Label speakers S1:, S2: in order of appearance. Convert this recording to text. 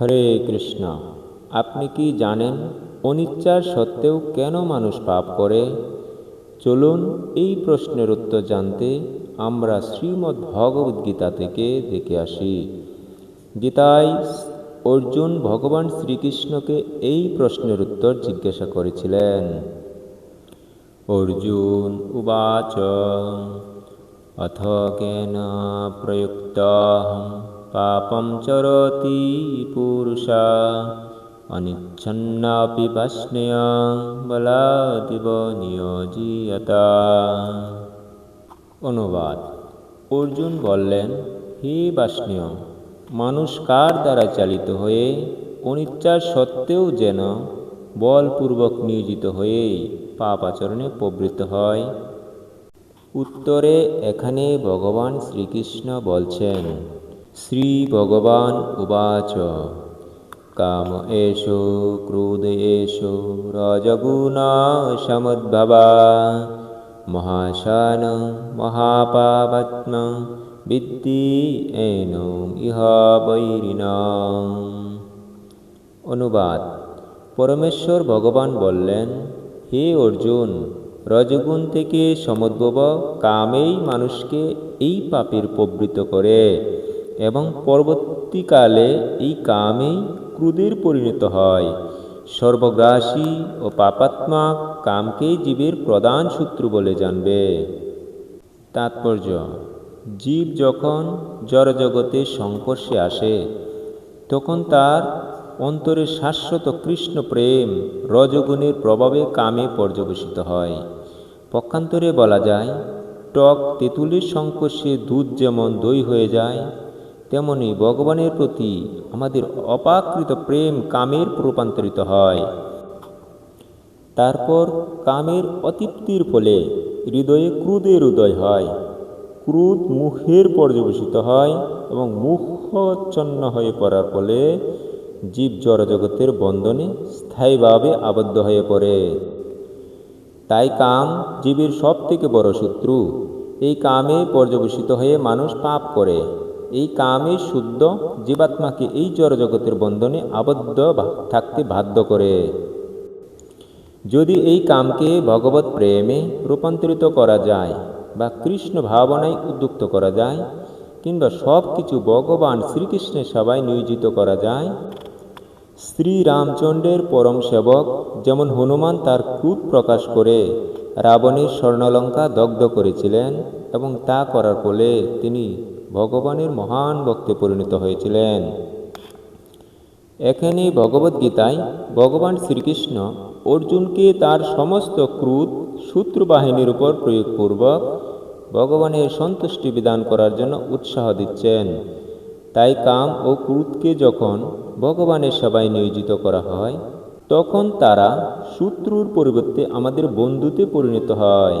S1: হরে কৃষ্ণ, আপনি কি জানেন অনিচ্ছার সত্ত্বেও কেন মানুষ পাপ করে? চলুন এই প্রশ্নের উত্তর জানতে আমরা শ্রীমদ্ ভগবদ্ গীতা থেকে দেখে আসি। গীতায় অর্জুন ভগবান শ্রীকৃষ্ণকে এই প্রশ্নের উত্তর জিজ্ঞাসা করেছিলেন। অর্জুন উবাচ, অথ কেন প্রযুক্ত? পাপম চরতি পুরুষা অনিচ্ছন্নাপি বাষ্ণেয় বলাদিব নিয়োজিয়তা অনুবাদ অর্জুন বললেন, হে বাষ্ণীয়, মানুষ কার দ্বারা চালিত হয়ে অনিচ্ছার সত্ত্বেও যেন বলপূর্বক নিয়োজিত হয়েই পাপ আচরণে প্রবৃত্ত হয়? উত্তরে এখানে ভগবান শ্রীকৃষ্ণ বলছেন শ্রী ভগবান উবাচ। কাম এষো, ক্রোধ এষো, রজগুণ সমুদ্ভবা। মহাশান মহাপাবত্ম বিদ্যি এন ইহ অনুবাদ। পরমেশ্বর ভগবান বললেন, হে অর্জুন, রজগুণ থেকে সমুদ্ভব কামেই মানুষকে এই পাপের প্রবৃত্ত করে। এবং পরবর্তীকালে এই কামেই ক্রুদের পরিণত হয়। সর্বগ্রাসী ও পাপাত্মা কামকেই জীবের প্রধান শত্রু বলে জানবে। তাৎপর্য, জীব যখন জড়জগতের সংস্পর্শে আসে, তখন তার অন্তরে শাশ্বত কৃষ্ণ প্রেম রজগুণের প্রভাবে কামে পর্যবেসিত হয়। পক্ষান্তরে বলা যায়, টক তেঁতুলের সংকর্ষে দুধ যেমন দই হয়ে যায় তেমনি ভগবানের প্রতি আমাদের অপাকৃত প্রেম কামের রূপান্তরিত হয়। তারপর কামের অতৃপ্তির ফলে হৃদয়ে ক্রুদের উদয় হয়। ক্রুদ মুখের পর্যবেসিত হয় এবং মুখচ্ছন্ন হয়ে পড়ার ফলে জীব জড়জগতের বন্ধনে স্থায়ীভাবে আবদ্ধ হয়ে পড়ে। তাই কাম জীবের সব থেকে বড় শত্রু। এই কামে পর্যবেসিত হয়ে মানুষ পাপ করে। এই কামে শুদ্ধ জীবাত্মাকে এই জড়জগতের বন্ধনে আবদ্ধ থাকতে বাধ্য করে। যদি এই কামকে ভগবত প্রেমে রূপান্তরিত করা যায় বা কৃষ্ণ ভাবনায় উদ্যুক্ত করা যায় কিংবা সব কিছু ভগবান শ্রীকৃষ্ণের সবাই নিয়োজিত করা যায়, শ্রী রামচন্দ্রের পরম সেবক যেমন হনুমান তার ক্রুদ প্রকাশ করে রাবণের স্বর্ণলঙ্কা দগ্ধ করেছিলেন এবং তা করার ফলে তিনি ভগবানের মহান ভক্তে পরিণত হয়েছিলেন। এখানে ভগবদ্গীতায় ভগবান শ্রীকৃষ্ণ অর্জুনকে তার সমস্ত ক্রুদ শত্রু বাহিনীর উপর প্রয়োগপূর্বক ভগবানের সন্তুষ্টি বিধান করার জন্য উৎসাহ দিচ্ছেন। তাই কাম ও ক্রুদকে যখন ভগবানের সবাই নিয়োজিত করা হয়, তখন তারা শত্রুর পরিবর্তে আমাদের বন্ধুতে পরিণত হয়।